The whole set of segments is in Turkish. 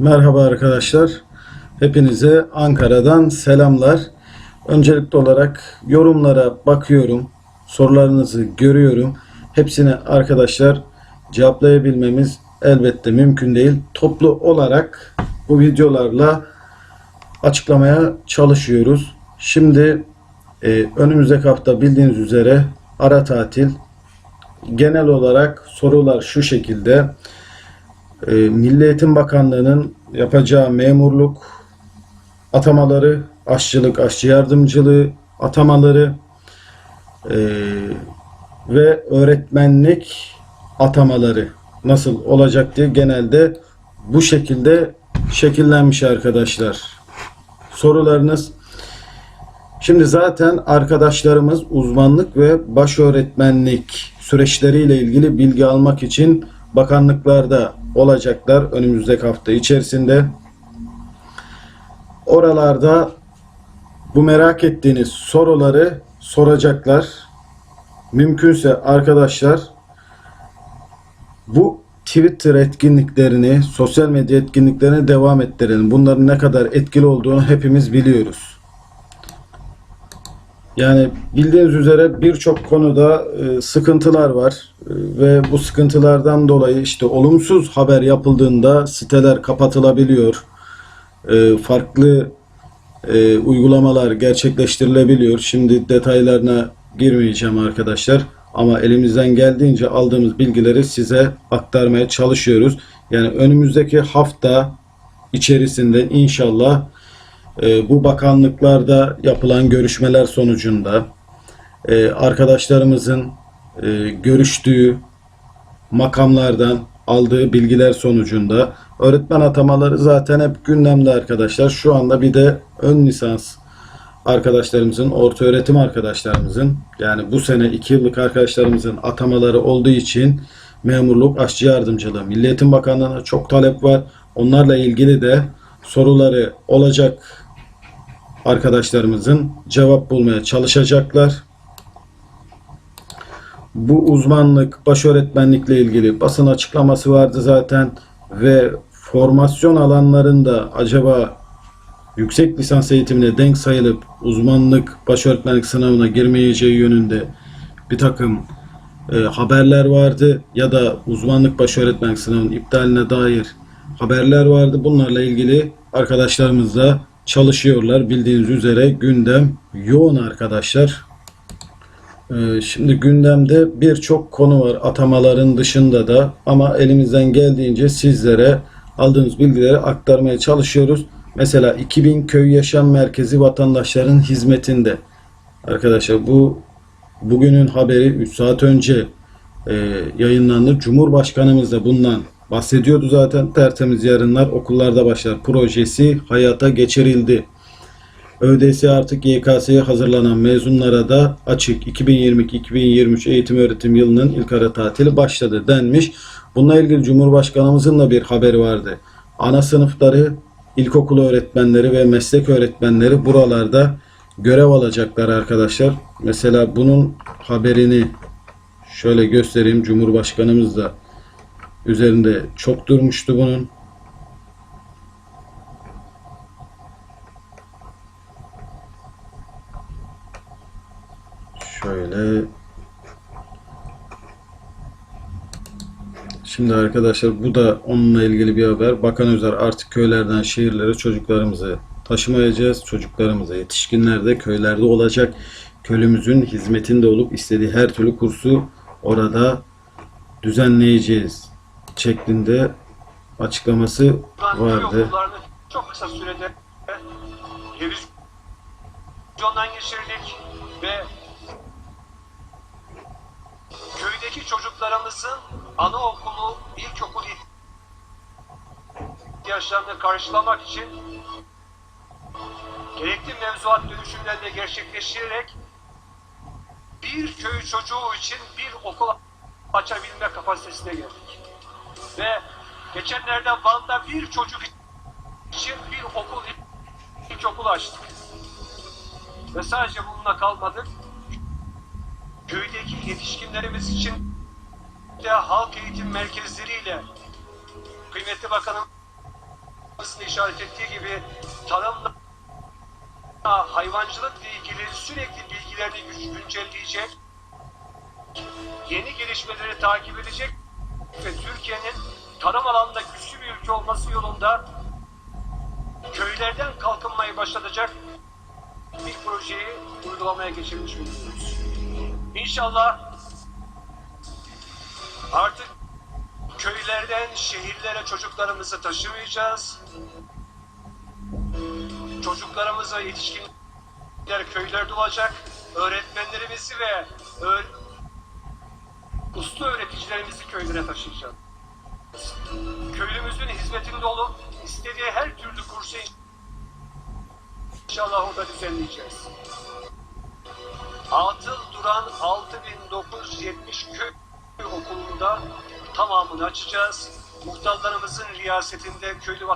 Merhaba arkadaşlar. Hepinize Ankara'dan selamlar. Öncelikli olarak yorumlara bakıyorum. Sorularınızı görüyorum. Hepsini arkadaşlar cevaplayabilmemiz elbette mümkün değil. Toplu olarak bu videolarla açıklamaya çalışıyoruz. Şimdi e, önümüzdeki hafta bildiğiniz üzere ara tatil. Genel olarak sorular şu şekilde. E, Milli Eğitim Bakanlığı'nın yapacağı memurluk atamaları, aşçılık, aşçı yardımcılığı atamaları e, ve öğretmenlik atamaları nasıl olacak diye genelde bu şekilde şekillenmiş arkadaşlar. Sorularınız Şimdi zaten arkadaşlarımız uzmanlık ve baş öğretmenlik süreçleriyle ilgili bilgi almak için bakanlıklarda olacaklar önümüzdeki hafta içerisinde. Oralarda bu merak ettiğiniz soruları soracaklar. Mümkünse arkadaşlar bu Twitter etkinliklerini, sosyal medya etkinliklerini devam ettirelim. Bunların ne kadar etkili olduğunu hepimiz biliyoruz. Yani bildiğiniz üzere birçok konuda e, sıkıntılar var E, ve bu sıkıntılardan dolayı işte olumsuz haber yapıldığında siteler kapatılabiliyor. E, farklı uygulamalar gerçekleştirilebiliyor. Şimdi detaylarına girmeyeceğim arkadaşlar. Ama elimizden geldiğince aldığımız bilgileri size aktarmaya çalışıyoruz. Yani önümüzdeki hafta içerisinde inşallah e, bu bakanlıklarda yapılan görüşmeler sonucunda e, arkadaşlarımızın e, görüştüğü makamlardan aldığı bilgiler sonucunda öğretmen atamaları zaten hep gündemde arkadaşlar. Şu anda bir de ön lisans arkadaşlarımızın, orta öğretim arkadaşlarımızın yani bu sene 2 yıllık arkadaşlarımızın atamaları olduğu için memurluk, aşçı yardımcılığı, Milli Eğitim Bakanlığı'na çok talep var. Onlarla ilgili de soruları olacak arkadaşlarımızın cevap bulmaya çalışacaklar. Bu uzmanlık, baş öğretmenlikle ilgili basın açıklaması vardı zaten ve formasyon alanlarında acaba yüksek lisans eğitimine denk sayılıp uzmanlık, baş öğretmenlik sınavına girmeyeceği yönünde bir takım e, haberler vardı ya da uzmanlık baş öğretmenlik sınavının iptaline dair haberler vardı. Bunlarla ilgili arkadaşlarımız da çalışıyorlar. Bildiğiniz üzere gündem yoğun arkadaşlar. Ee, Şimdi gündemde birçok konu var atamaların dışında da ama elimizden geldiğince sizlere aldığımız bilgileri aktarmaya çalışıyoruz. Mesela 2000 köy yaşam merkezi vatandaşların hizmetinde. Arkadaşlar bu bugünün haberi 3 saat önce e, yayınlandı. Cumhurbaşkanımız da bundan bahsediyordu zaten. Tertemiz yarınlar okullarda başlar projesi hayata geçirildi. ÖDS artık YKS'ye hazırlanan mezunlara da açık 2022-2023 eğitim öğretim yılının ilk ara tatili başladı denmiş. Bununla ilgili Cumhurbaşkanımızın da bir haberi vardı. Ana sınıfları, ilkokul öğretmenleri ve meslek öğretmenleri buralarda görev alacaklar arkadaşlar. Mesela bunun haberini şöyle göstereyim. Cumhurbaşkanımız da üzerinde çok durmuştu bunun. Şöyle Şimdi arkadaşlar bu da onunla ilgili bir haber. Bakan Özer artık köylerden şehirlere çocuklarımızı taşımayacağız. Çocuklarımıza yetişkinler de köylerde olacak. Köyümüzün hizmetinde olup istediği her türlü kursu orada düzenleyeceğiz şeklinde açıklaması vardı. Çok kısa sürede revizyondan geçirdik ve köydeki çocuklarımızın anaokulu, ilkokul ihtiyaçlarını karşılamak için gerekli mevzuat dönüşümlerini gerçekleştirerek bir köy çocuğu için bir okul açabilme kapasitesine geldik. Ve geçenlerde Van'da bir çocuk için bir okul, ilkokul açtık. Ve sadece bununla kalmadık. Köydeki yetişkinlerimiz için de halk eğitim merkezleriyle kıymetli bakanım işaret ettiği gibi tarımla hayvancılıkla ilgili sürekli bilgilerini güncelleyecek, yeni gelişmeleri takip edecek ve Türkiye'nin tarım alanında güçlü bir ülke olması yolunda köylerden kalkınmayı başlatacak bir projeyi uygulamaya geçirmiş bulunuyoruz. İnşallah artık köylerden şehirlere çocuklarımızı taşımayacağız. Çocuklarımıza yetişkinler köylerde olacak. Öğretmenlerimizi ve öğ- usta öğreticilerimizi köylere taşıyacağız. Köylümüzün hizmetinde olup istediği her türlü kursu inşallah orada düzenleyeceğiz. Atıl duran 6970 köy okulunda tamamını açacağız. Muhtarlarımızın riyasetinde köylü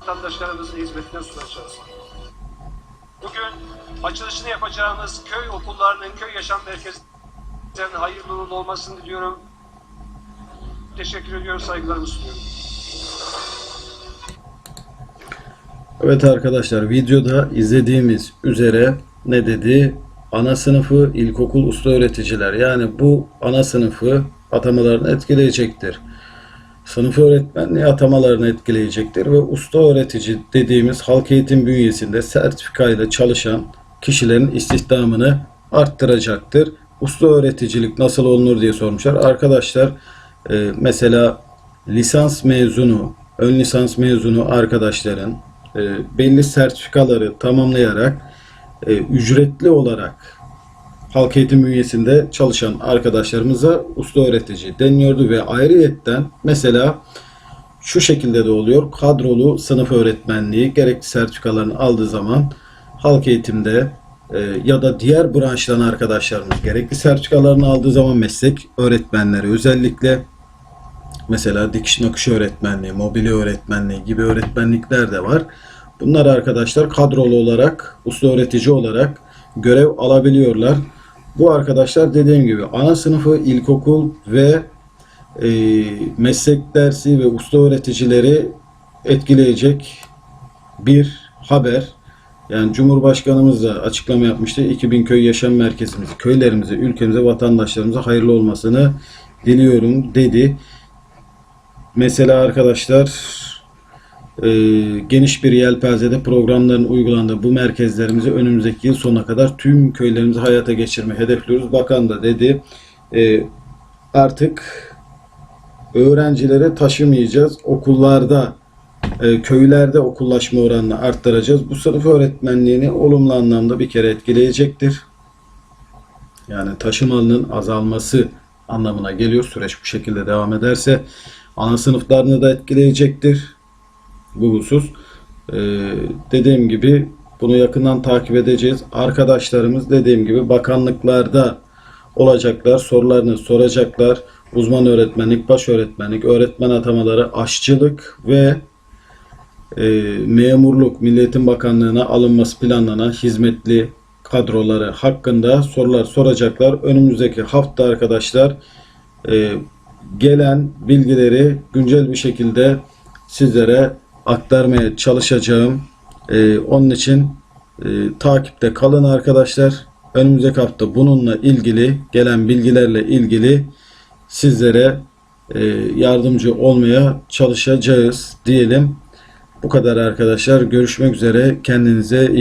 vatandaşlarımızın hizmetine sunacağız. Bugün açılışını yapacağımız köy okullarının, köy yaşam merkezlerinin hayırlı uğurlu olmasını diliyorum. Teşekkür ediyorum, saygılarımı sunuyorum. Evet arkadaşlar videoda izlediğimiz üzere ne dedi? Ana sınıfı ilkokul usta öğreticiler yani bu ana sınıfı atamalarını etkileyecektir. Sınıf öğretmenliği atamalarını etkileyecektir ve usta öğretici dediğimiz halk eğitim bünyesinde sertifikayla çalışan kişilerin istihdamını arttıracaktır. Usta öğreticilik nasıl olunur diye sormuşlar. Arkadaşlar e, mesela lisans mezunu, ön lisans mezunu arkadaşların e, belli sertifikaları tamamlayarak e, ücretli olarak halk eğitim bünyesinde çalışan arkadaşlarımıza usta öğretici deniliyordu ve ayrıyetten mesela şu şekilde de oluyor. Kadrolu sınıf öğretmenliği gerekli sertifikalarını aldığı zaman halk eğitimde e, ya da diğer branştan arkadaşlarımız gerekli sertifikalarını aldığı zaman meslek öğretmenleri özellikle mesela dikiş nakış öğretmenliği, mobilya öğretmenliği gibi öğretmenlikler de var. Bunlar arkadaşlar kadrolu olarak, usta öğretici olarak görev alabiliyorlar. Bu arkadaşlar dediğim gibi ana sınıfı ilkokul ve e, meslek dersi ve usta öğreticileri etkileyecek bir haber. Yani Cumhurbaşkanımız da açıklama yapmıştı. 2000 köy yaşam merkezimizi, köylerimize, ülkemize, vatandaşlarımıza hayırlı olmasını diliyorum dedi. Mesela arkadaşlar e, geniş bir yelpazede programların uygulandığı bu merkezlerimizi önümüzdeki yıl sonuna kadar tüm köylerimizi hayata geçirmeyi hedefliyoruz. Bakan da dedi e, artık öğrencilere taşımayacağız. Okullarda köylerde okullaşma oranını arttıracağız. Bu sınıf öğretmenliğini olumlu anlamda bir kere etkileyecektir. Yani taşımalının azalması anlamına geliyor. Süreç bu şekilde devam ederse ana sınıflarını da etkileyecektir bu husus. Ee, dediğim gibi bunu yakından takip edeceğiz. Arkadaşlarımız dediğim gibi bakanlıklarda olacaklar. Sorularını soracaklar. Uzman öğretmenlik, baş öğretmenlik, öğretmen atamaları, aşçılık ve e, memurluk, Milliyetin Bakanlığı'na alınması planlanan hizmetli kadroları hakkında sorular soracaklar. Önümüzdeki hafta arkadaşlar e, gelen bilgileri güncel bir şekilde sizlere aktarmaya çalışacağım. E, onun için e, takipte kalın arkadaşlar. Önümüzdeki hafta bununla ilgili gelen bilgilerle ilgili sizlere e, yardımcı olmaya çalışacağız diyelim. Bu kadar arkadaşlar. Görüşmek üzere. Kendinize iyi